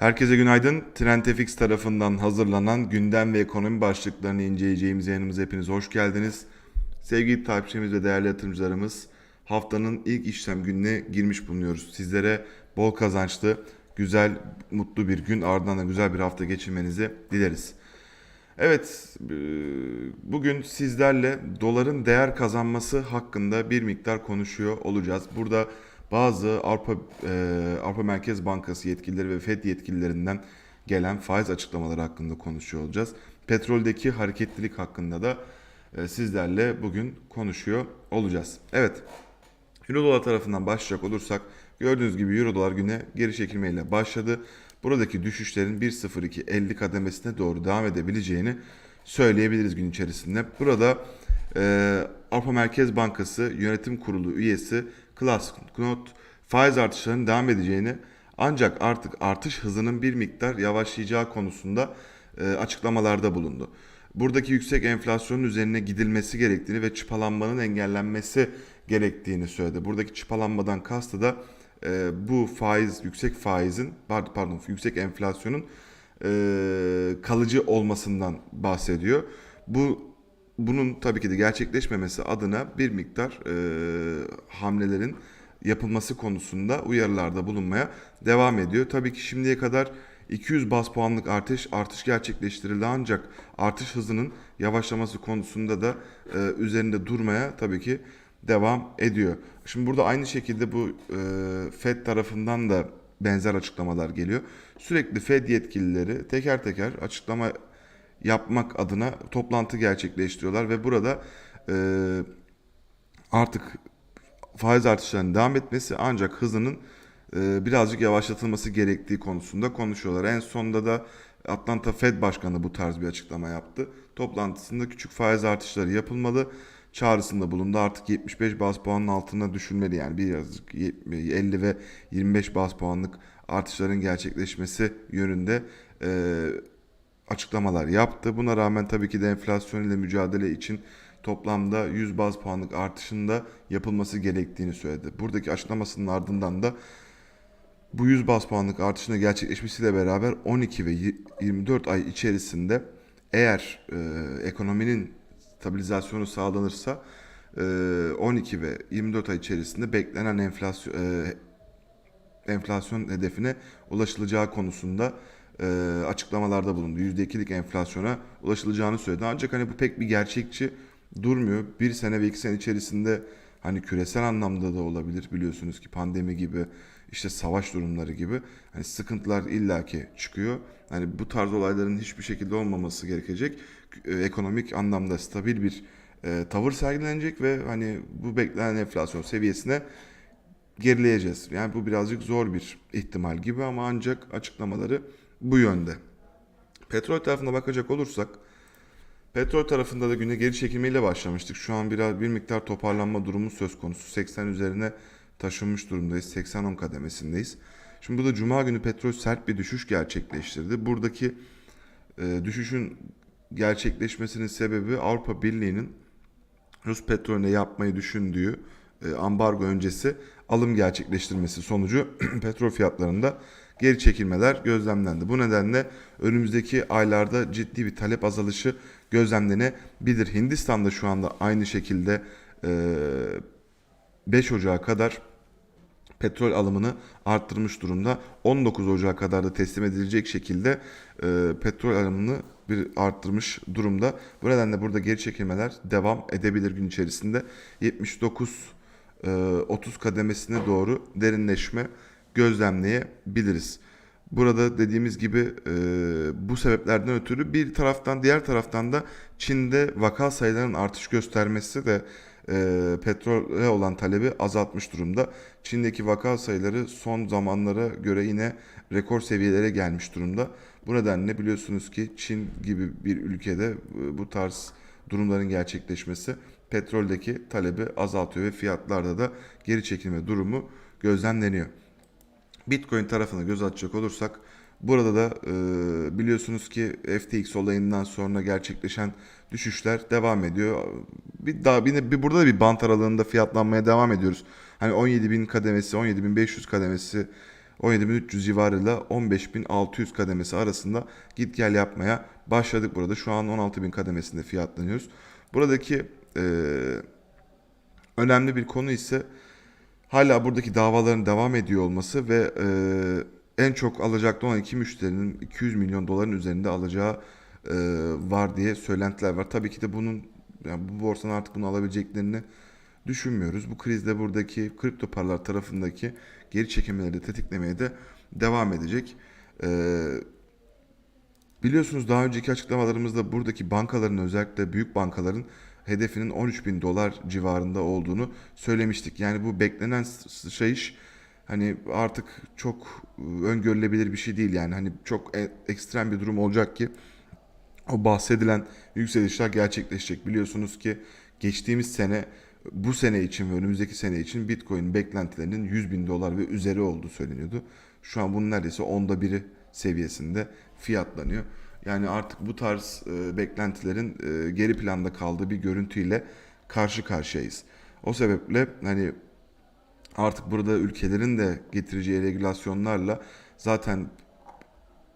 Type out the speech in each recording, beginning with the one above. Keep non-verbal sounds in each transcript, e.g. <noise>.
Herkese günaydın. Trendfx tarafından hazırlanan gündem ve ekonomi başlıklarını inceleyeceğimiz yayınımıza hepiniz hoş geldiniz. Sevgili takipçilerimiz ve değerli yatırımcılarımız haftanın ilk işlem gününe girmiş bulunuyoruz. Sizlere bol kazançlı, güzel, mutlu bir gün ardından da güzel bir hafta geçirmenizi dileriz. Evet, e, bugün sizlerle doların değer kazanması hakkında bir miktar konuşuyor olacağız. Burada bazı Avrupa e, Avrupa Merkez Bankası yetkilileri ve Fed yetkililerinden gelen faiz açıklamaları hakkında konuşuyor olacağız. Petroldeki hareketlilik hakkında da e, sizlerle bugün konuşuyor olacağız. Evet, Euro dolar tarafından başlayacak olursak gördüğünüz gibi Euro dolar güne geri çekilmeyle başladı. Buradaki düşüşlerin 1.02.50 kademesine doğru devam edebileceğini söyleyebiliriz gün içerisinde. Burada e, Avrupa Merkez Bankası Yönetim Kurulu üyesi Knot faiz artışlarının devam edeceğini ancak artık artış hızının bir miktar yavaşlayacağı konusunda e, açıklamalarda bulundu. Buradaki yüksek enflasyonun üzerine gidilmesi gerektiğini ve çıpalanmanın engellenmesi gerektiğini söyledi. Buradaki çıpalanmadan kastı da e, bu faiz, yüksek faizin, pardon, pardon yüksek enflasyonun e, kalıcı olmasından bahsediyor. Bu bunun tabii ki de gerçekleşmemesi adına bir miktar e, hamlelerin yapılması konusunda uyarılarda bulunmaya devam ediyor. Tabii ki şimdiye kadar 200 bas puanlık artış artış gerçekleştirildi ancak artış hızının yavaşlaması konusunda da e, üzerinde durmaya tabii ki devam ediyor. Şimdi burada aynı şekilde bu e, Fed tarafından da benzer açıklamalar geliyor. Sürekli Fed yetkilileri teker teker açıklama yapmak adına toplantı gerçekleştiriyorlar ve burada e, artık faiz artışlarının devam etmesi ancak hızının e, birazcık yavaşlatılması gerektiği konusunda konuşuyorlar. En sonunda da Atlanta Fed Başkanı bu tarz bir açıklama yaptı. Toplantısında küçük faiz artışları yapılmalı çağrısında bulundu. Artık 75 bas puanın altına düşülmeli yani birazcık 50 ve 25 bas puanlık artışların gerçekleşmesi yönünde e, açıklamalar yaptı. Buna rağmen tabii ki de enflasyon ile mücadele için toplamda 100 baz puanlık artışında yapılması gerektiğini söyledi. Buradaki açıklamasının ardından da bu 100 baz puanlık artışın gerçekleşmesiyle beraber 12 ve 24 ay içerisinde eğer e, ekonominin stabilizasyonu sağlanırsa e, 12 ve 24 ay içerisinde beklenen enflasyon e, enflasyon hedefine ulaşılacağı konusunda e, açıklamalarda bulundu. %2'lik enflasyona ulaşılacağını söyledi. Ancak hani bu pek bir gerçekçi durmuyor. Bir sene ve iki sene içerisinde hani küresel anlamda da olabilir biliyorsunuz ki pandemi gibi işte savaş durumları gibi hani sıkıntılar illaki çıkıyor. Hani bu tarz olayların hiçbir şekilde olmaması gerekecek. E, ekonomik anlamda stabil bir e, tavır sergilenecek ve hani bu beklenen enflasyon seviyesine gerileyeceğiz. Yani bu birazcık zor bir ihtimal gibi ama ancak açıklamaları bu yönde. Petrol tarafına bakacak olursak petrol tarafında da güne geri çekilmeyle başlamıştık. Şu an biraz bir miktar toparlanma durumu söz konusu. 80 üzerine taşınmış durumdayız. 80-10 kademesindeyiz. Şimdi burada cuma günü petrol sert bir düşüş gerçekleştirdi. Buradaki e, düşüşün gerçekleşmesinin sebebi Avrupa Birliği'nin Rus petrolüne yapmayı düşündüğü e, ambargo öncesi alım gerçekleştirmesi sonucu <clears throat> petrol fiyatlarında geri çekilmeler gözlemlendi. Bu nedenle önümüzdeki aylarda ciddi bir talep azalışı gözlemlenebilir. Hindistan'da şu anda aynı şekilde 5 Ocağı kadar petrol alımını arttırmış durumda. 19 Ocağı kadar da teslim edilecek şekilde petrol alımını bir arttırmış durumda. Bu nedenle burada geri çekilmeler devam edebilir gün içerisinde. 79 e, 30 kademesine doğru derinleşme gözlemleyebiliriz. Burada dediğimiz gibi e, bu sebeplerden ötürü bir taraftan diğer taraftan da Çin'de vaka sayılarının artış göstermesi de e, petrole olan talebi azaltmış durumda. Çin'deki vaka sayıları son zamanlara göre yine rekor seviyelere gelmiş durumda. Bu nedenle biliyorsunuz ki Çin gibi bir ülkede e, bu tarz durumların gerçekleşmesi petroldeki talebi azaltıyor ve fiyatlarda da geri çekilme durumu gözlemleniyor. Bitcoin tarafına göz atacak olursak burada da e, biliyorsunuz ki FTX olayından sonra gerçekleşen düşüşler devam ediyor. Bir daha bir, bir burada da bir bant aralığında fiyatlanmaya devam ediyoruz. Hani 17.000 kademesi, 17.500 kademesi 17.300 civarıyla 15.600 kademesi arasında git gel yapmaya başladık burada. Şu an 16.000 kademesinde fiyatlanıyoruz. Buradaki e, önemli bir konu ise hala buradaki davaların devam ediyor olması ve e, en çok alacaklı olan iki müşterinin 200 milyon doların üzerinde alacağı e, var diye söylentiler var. Tabii ki de bunun yani bu borsanın artık bunu alabileceklerini düşünmüyoruz. Bu krizde buradaki kripto paralar tarafındaki geri çekilmeleri de tetiklemeye de devam edecek. Ee, biliyorsunuz daha önceki açıklamalarımızda buradaki bankaların özellikle büyük bankaların hedefinin 13 bin dolar civarında olduğunu söylemiştik. Yani bu beklenen sıçrayış hani artık çok öngörülebilir bir şey değil yani hani çok e- ekstrem bir durum olacak ki o bahsedilen yükselişler gerçekleşecek. Biliyorsunuz ki geçtiğimiz sene bu sene için ve önümüzdeki sene için Bitcoin beklentilerinin 100 bin dolar ve üzeri olduğu söyleniyordu. Şu an bunun neredeyse onda biri seviyesinde fiyatlanıyor. Yani artık bu tarz e, beklentilerin e, geri planda kaldığı bir görüntüyle karşı karşıyayız. O sebeple hani artık burada ülkelerin de getireceği regülasyonlarla zaten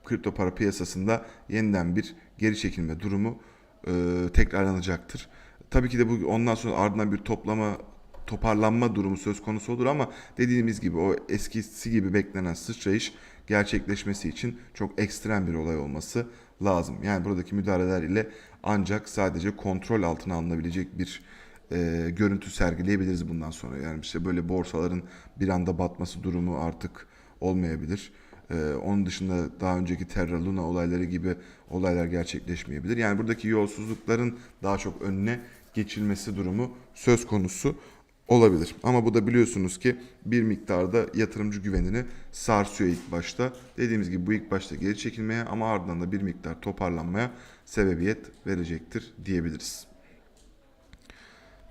kripto para piyasasında yeniden bir geri çekilme durumu e, tekrarlanacaktır. Tabii ki de bu ondan sonra ardından bir toplama toparlanma durumu söz konusu olur ama dediğimiz gibi o eskisi gibi beklenen sıçrayış gerçekleşmesi için çok ekstrem bir olay olması lazım. Yani buradaki müdahaleler ile ancak sadece kontrol altına alınabilecek bir e, görüntü sergileyebiliriz bundan sonra. Yani işte böyle borsaların bir anda batması durumu artık olmayabilir. Ee, onun dışında daha önceki Terra Luna olayları gibi olaylar gerçekleşmeyebilir. Yani buradaki yolsuzlukların daha çok önüne geçilmesi durumu söz konusu olabilir. Ama bu da biliyorsunuz ki bir miktarda yatırımcı güvenini sarsıyor ilk başta. Dediğimiz gibi bu ilk başta geri çekilmeye ama ardından da bir miktar toparlanmaya sebebiyet verecektir diyebiliriz.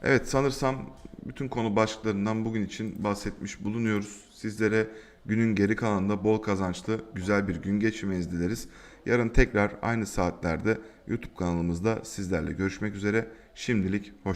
Evet sanırsam bütün konu başlıklarından bugün için bahsetmiş bulunuyoruz. Sizlere günün geri kalanında bol kazançlı güzel bir gün geçirmenizi dileriz. Yarın tekrar aynı saatlerde YouTube kanalımızda sizlerle görüşmek üzere. Şimdilik hoşçakalın.